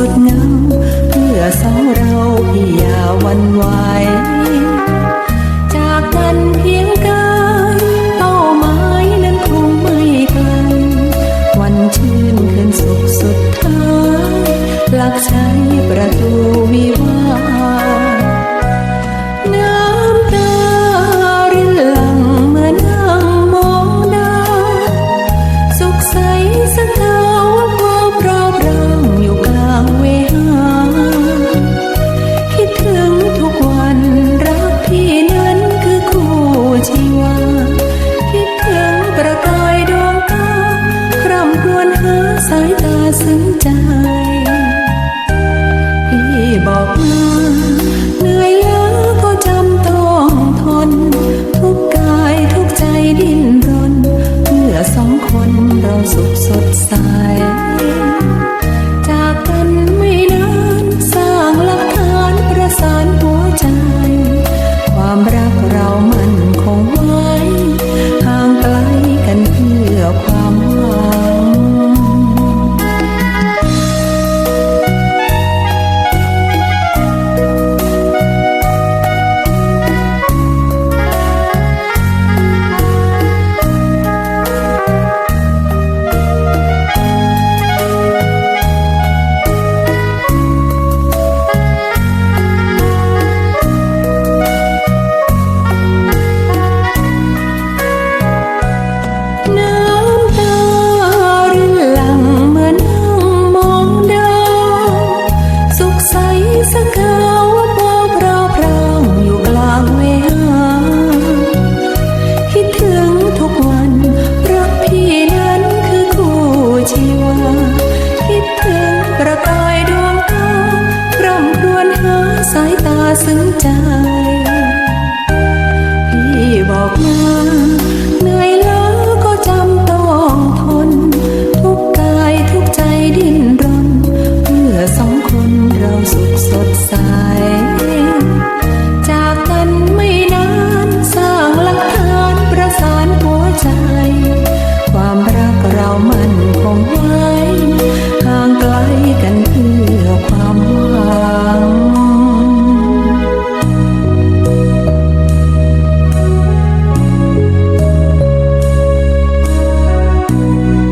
สุดเงาเพื่อสองเราพี่อย่าวันไหวจากกันเพียงกายเป้าหมายนั้นคงไม่ไกลวันชื่ขึ้นสุขสุดท้ายหลักใช้ประตูวิว ประกายดวงตาคร่ำครวญหาสายตาซึ้งใจ สสกาวเบาพราเปล่าอยู่กลางเวหาคิดถึงทุกวันรักพี่นั้นคือคู่ชีวาคิดถึงประกายดวงตาคร่ำครวนหาสายตาซึ้งใจ Música